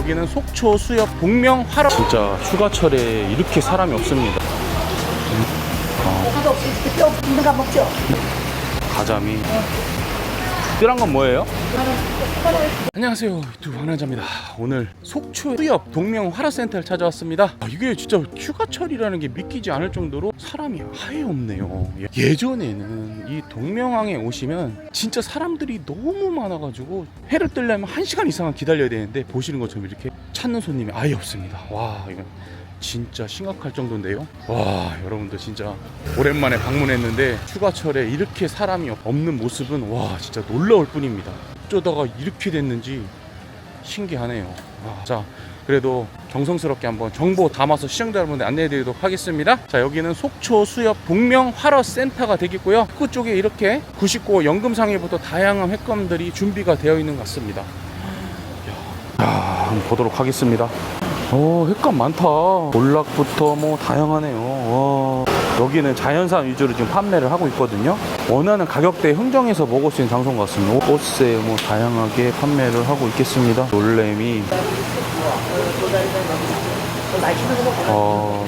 여기는 속초 수협 동명 화로 진짜 휴가철에 이렇게 사람이 없습니다. 하나도 없이 이렇게 뼈 있는 거 먹죠? 가자미 뜰한 건 뭐예요? 안녕하세요. 유튜브 황남자입니다. 오늘 속초 수협 동명 화로센터를 찾아왔습니다. 아, 이게 진짜 휴가철이라는 게 믿기지 않을 정도로 사람이 아예 없네요. 예- 예전에는 이 동명항에 오시면 진짜 사람들이 너무 많아가지고 해를 뜨려면 1시간 이상은 기다려야 되는데 보시는 것처럼 이렇게 찾는 손님이 아예 없습니다. 와 이건 진짜 심각할 정도인데요. 와, 여러분들 진짜 오랜만에 방문했는데 휴가철에 이렇게 사람이 없는 모습은 와, 진짜 놀라울 뿐입니다. 어쩌다가 이렇게 됐는지 신기하네요. 와, 자, 그래도 정성스럽게 한번 정보 담아서 시청자 여러분들 안내해 드리도록 하겠습니다. 자, 여기는 속초 수협 동명 화로 센터가 되겠고요. 그 쪽에 이렇게 99호 연금상회부터 다양한 횟감들이 준비가 되어 있는 것 같습니다. 야, 한번 보도록 하겠습니다. 오, 횟감 많다. 볼락부터 뭐 다양하네요. 와. 여기는 자연산 위주로 지금 판매를 하고 있거든요. 원하는 가격대에 흥정해서 먹을 수 있는 장소인 것 같습니다. 옷세 뭐 다양하게 판매를 하고 있겠습니다. 놀래미. 어,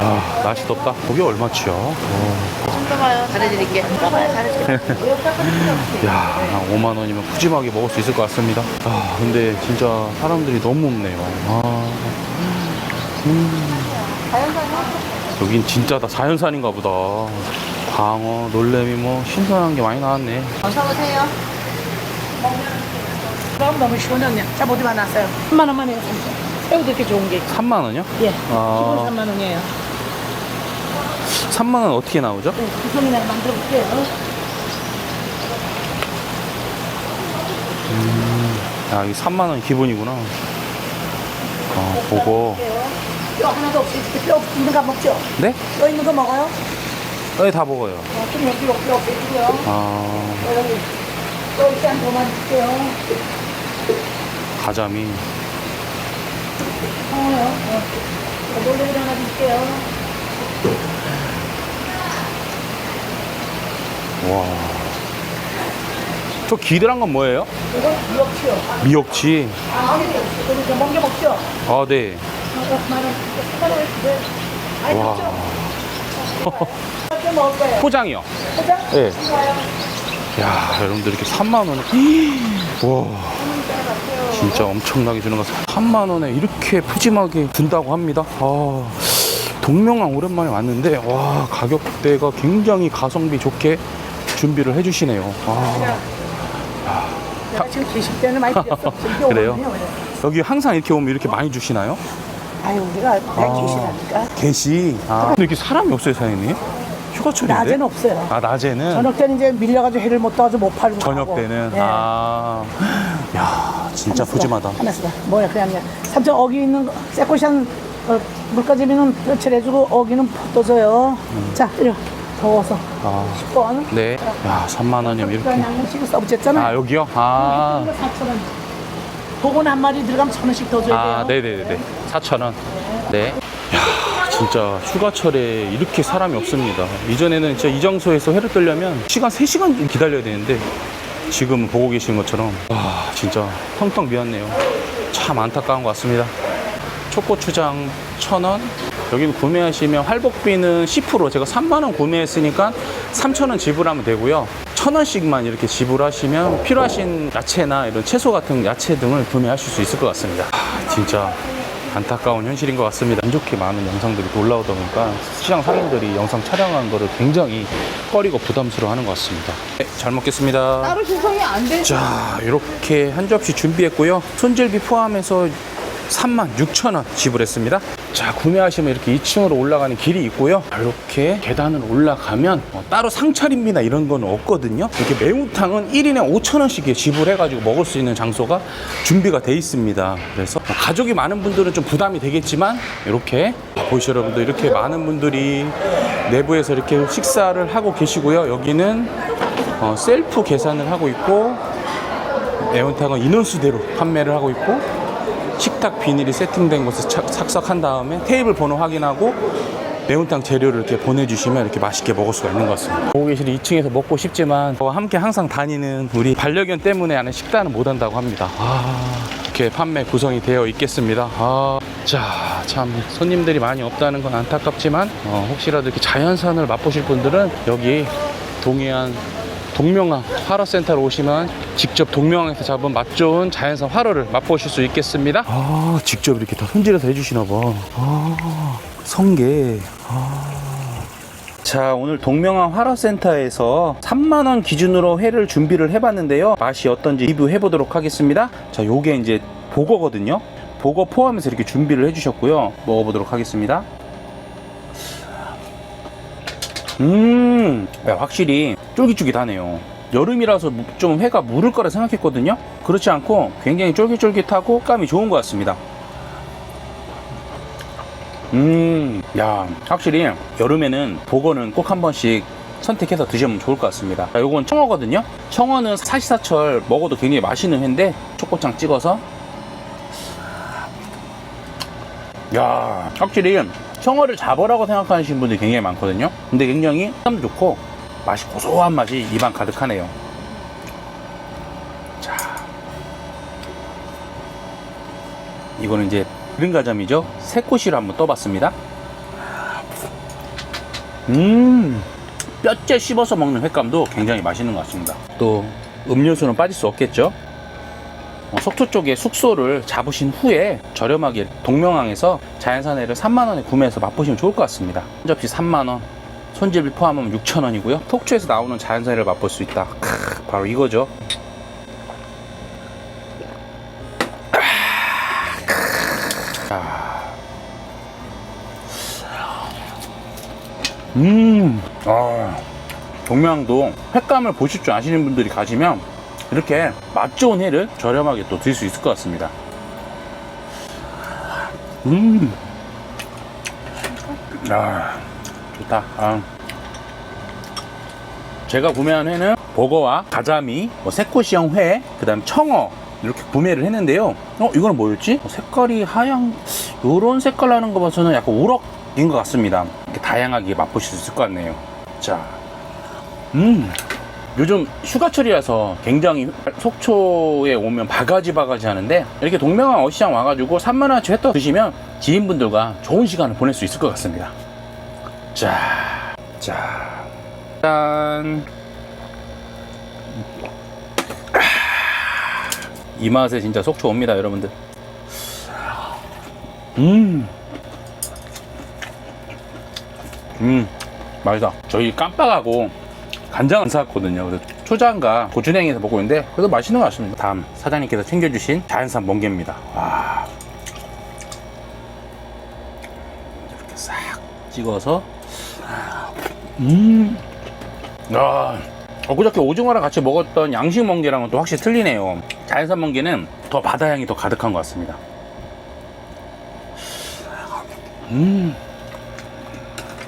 아, 날씨 덥다. 고기 얼마치요? 어, 잘해드릴게. 봐봐요, 잘해드릴게. 야, 한 5만 원이면 푸짐하게 먹을 수 있을 것 같습니다. 아, 근데 진짜 사람들이 너무 없네요. 아, 음. 여긴 진짜 다 자연산인가 보다. 광어, 놀래미 뭐 신선한 게 많이 나왔네. 어서 오세요. 그럼 너무 시원하네. 자, 모두 만났어요. 3만 원만 해요, 3천. 새우도 이렇게 좋은 게. 3만 원이요? 예. 아. 기본 3만 원이에요. 3만 원 어떻게 나오죠? 네, 구성이나 만들어 볼게요. 아, 이게 3만 원 기본이구나. 아, 보고. 뼈 하나도 없이 이렇게 뼈 있는 거 먹죠? 네? 뼈 있는 거 먹어요? 네, 다 먹어요. 어, 좀 여기 여기 여기 있고요. 아, 여기 뼈 있지 않은 거만 줄게요. 가자미. 어. 줄게요. 와. 저 기들한 건 뭐예요? 이건 미역치요. 미역치. 아, 네. 이거 이제 멍게 먹죠? 아, 네. 만 원, 3만 원 주세요. 아니, 와. 좀 먹을 거예요. 포장이요. 포장? 네. 야, 여러분들 이렇게 3만 원에. 와. 진짜 엄청나게 주는 것 같아요. 3만 원에 이렇게 푸짐하게 준다고 합니다. 아. 동명항 오랜만에 왔는데 와 가격대가 굉장히 가성비 좋게 준비를 해주시네요. 아, 내가 지금 계실 때는 많이 드렸어. 지금 그래요? 그래. 여기 항상 이렇게 오면 이렇게 많이 주시나요? 아유, 우리가 아. 계시라니까. 게시. 아, 근데 이렇게 사람이 없어요, 사장님? 휴가철인데? 낮에는 없어요. 아, 낮에는? 저녁 때는 이제 밀려가지고 해를 못 떠가지고 못 팔고. 저녁 하고. 때는? 네. 아. 야, 진짜 푸짐하다. 하나 쓰다. 뭐야, 그냥 그냥. 삼촌 어기 있는 거, 새꼬시한 어, 물가재미는 뼈칠해주고 어기는 떠줘요. 자, 이리 와. 더워서. 음. 아, 10번. 네. 야, 3만 원이면 이렇게. 양념식을 써붙였잖아요. 아, 여기요? 아. 4,000원. 복은 한 마리 들어가면 천 원씩 더 줘야 아, 돼요. 네네네. 4,000원. 네. 야, 진짜 휴가철에 이렇게 사람이 없습니다. 이전에는 진짜 이 장소에서 회를 뜨려면 시간 3시간 기다려야 되는데 지금 보고 계신 것처럼 와, 진짜 텅텅 비었네요. 참 안타까운 것 같습니다. 초고추장 1,000원. 여기는 구매하시면 활복비는 10% 제가 3만 원 구매했으니까 3천 원 지불하면 되고요. 1,000원씩만 이렇게 지불하시면 필요하신 야채나 이런 채소 같은 야채 등을 구매하실 수 있을 것 같습니다. 아, 진짜 안타까운 현실인 것 같습니다. 안 좋게 많은 영상들이 또 올라오다 보니까 시장 상인들이 영상 촬영하는 거를 굉장히 꺼리고 부담스러워하는 것 같습니다. 네, 잘 먹겠습니다. 따로 신청이 안 돼. 자, 이렇게 한 접시 준비했고요. 손질비 포함해서 3만 6천 원 지불했습니다. 자, 구매하시면 이렇게 2층으로 올라가는 길이 있고요. 이렇게 계단을 올라가면 어, 따로 상차림비나 이런 건 없거든요. 이렇게 매운탕은 1인에 5천 원씩 지불해가지고 먹을 수 있는 장소가 준비가 돼 있습니다. 그래서 뭐 가족이 많은 분들은 좀 부담이 되겠지만 이렇게 보시죠, 여러분들 이렇게 많은 분들이 내부에서 이렇게 식사를 하고 계시고요. 여기는 어, 셀프 계산을 하고 있고 매운탕은 인원수대로 판매를 하고 있고 식탁 비닐이 세팅된 착- 착석한 다음에 테이블 번호 확인하고 매운탕 재료를 이렇게 보내주시면 이렇게 맛있게 먹을 수가 있는 것 같습니다. 보고 계시는 2층에서 먹고 싶지만 저와 함께 항상 다니는 우리 반려견 때문에 하는 식단은 못 한다고 합니다. 아, 이렇게 판매 구성이 되어 있겠습니다. 아, 자, 참 손님들이 많이 없다는 건 안타깝지만 어, 혹시라도 이렇게 자연산을 맛보실 분들은 여기 동해안 동명항 화로센터로 오시면 직접 동명항에서 잡은 맛 좋은 자연산 화로를 맛보실 수 있겠습니다. 아, 직접 이렇게 다 손질해서 해주시나 봐. 아, 성게. 자 오늘 동명항 화로센터에서 3만원 기준으로 회를 준비를 해봤는데요 맛이 어떤지 리뷰해 보도록 하겠습니다 자 요게 이제 보거거든요 보거 포함해서 이렇게 준비를 해주셨고요 먹어보도록 하겠습니다 음 야, 확실히 쫄깃쫄깃하네요 여름이라서 무- 좀 회가 무를 거라 생각했거든요 그렇지 않고 굉장히 쫄깃쫄깃하고 식감이 좋은 것 같습니다 음, 야, 확실히 여름에는 보거는 꼭 한 번씩 선택해서 드시면 좋을 것 같습니다. 자, 요건 청어거든요. 청어는 사시사철 먹어도 굉장히 맛있는 회인데 초고창 찍어서 야, 확실히 청어를 잡으라고 생각하시는 분들이 굉장히 많거든요. 근데 굉장히 식감 좋고 맛이 고소한 맛이 입안 가득하네요. 자, 이거는 이제 기름가자미죠. 새꼬시를 한번 떠봤습니다. 음, 뼈째 씹어서 먹는 횟감도 굉장히 맛있는 것 같습니다. 또 음료수는 빠질 수 없겠죠. 어, 속초 쪽에 숙소를 잡으신 후에 저렴하게 동명항에서 자연산회를 3만원에 구매해서 맛보시면 좋을 것 같습니다. 한 접시 3만원, 손질비 포함하면 6천원이고요. 속초에서 나오는 자연산회를 맛볼 수 있다. 크, 바로 이거죠. 음, 아, 동명도 횟감을 보실 줄 아시는 분들이 가시면 이렇게 맛 좋은 회를 저렴하게 또 드실 수 있을 것 같습니다. 음, 아, 좋다. 아. 제가 구매한 회는 버거와 가자미, 뭐 새꼬시형 회, 그 다음 청어 이렇게 구매를 했는데요. 어, 이거는 뭐였지? 어, 색깔이 하양, 요런 색깔 나는 거 봐서는 약간 우럭인 것 같습니다. 이렇게 다양하게 맛보실 수 있을 것 같네요. 자, 음. 요즘 휴가철이라서 굉장히 속초에 오면 바가지 바가지 하는데 이렇게 동명항 어시장 와가지고 3만원치 회떠 드시면 지인분들과 좋은 시간을 보낼 수 있을 것 같습니다. 자, 자, 짠. 이 맛에 진짜 속초 옵니다, 여러분들. 음. 음, 맛있다. 저희 깜빡하고 간장 안. 그래서 초장과 고추냉이에서 먹고 있는데 그래도 맛있는 것 같습니다. 다음 사장님께서 챙겨주신 자연산 멍게입니다. 와. 이렇게 싹 찍어서 음. 아, 엊그저께 오징어랑 같이 먹었던 양식 멍게랑은 또 확실히 틀리네요. 자연산 멍게는 더 바다 향이 더 가득한 것 같습니다. 음.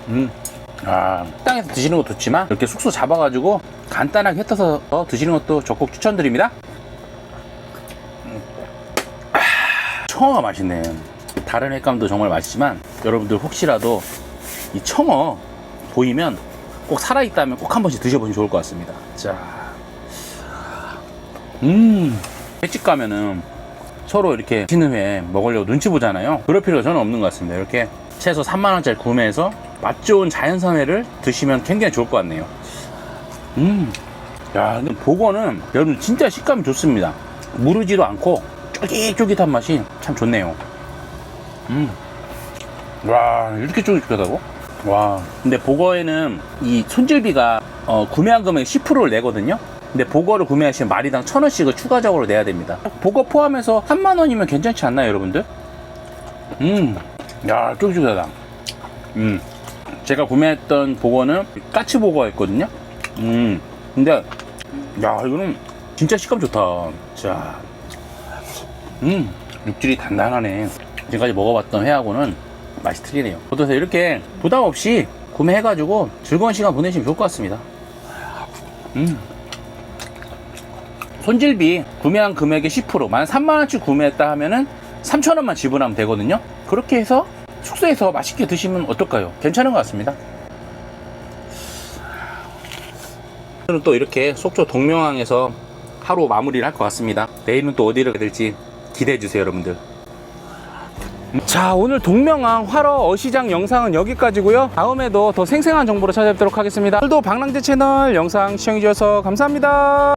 음. 아, 식당에서 드시는 것도 좋지만 이렇게 숙소 잡아가지고 간단하게 햇떠서 드시는 것도 적극 추천드립니다. 음. 아, 청어가 맛있네. 다른 횟감도 정말 맛있지만 여러분들 혹시라도 이 청어 보이면 꼭 살아있다면 꼭 한 번씩 드셔보시면 좋을 것 같습니다. 자, 음, 횟집 가면은 서로 이렇게 맛있는 회 먹으려고 눈치 보잖아요. 그럴 필요가 저는 없는 것 같습니다. 이렇게 최소 3만원짜리 구매해서 맛 좋은 자연산 회를 드시면 굉장히 좋을 것 같네요. 음, 야, 근데 보거는 여러분 진짜 식감이 좋습니다. 무르지도 않고 쫄깃쫄깃한 맛이 참 좋네요. 음, 와, 이렇게 쫄깃쫄깃하다고? 와, 근데 보거에는 이 손질비가 어, 구매한 금액 10%를 내거든요. 근데 보거를 구매하시면 마리당 1,000원씩을 추가적으로 내야 됩니다. 보거 포함해서 3만 원이면 괜찮지 않나요, 여러분들? 음, 야, 쫄깃쫄깃하다. 음, 제가 구매했던 보거는 까치 보거였거든요. 음, 근데 야, 이거는 진짜 식감 좋다. 자, 음, 육질이 단단하네. 지금까지 먹어봤던 회하고는 맛이 틀리네요. 어떠세요? 이렇게 부담 없이 구매해가지고 즐거운 시간 보내시면 좋을 것 같습니다. 음. 손질비 구매한 금액의 10%만 3만원치 구매했다 하면은 3천원만 지불하면 되거든요. 그렇게 해서 숙소에서 맛있게 드시면 어떨까요? 괜찮은 것 같습니다. 오늘은 또 이렇게 속초 동명항에서 하루 마무리를 할 것 같습니다. 내일은 또 어디를 가야 될지 기대해 주세요, 여러분들. 자 오늘 동명항 활어 어시장 영상은 여기까지고요. 다음에도 더 생생한 정보로 찾아뵙도록 하겠습니다. 오늘도 방랑제 채널 영상 시청해 주셔서 감사합니다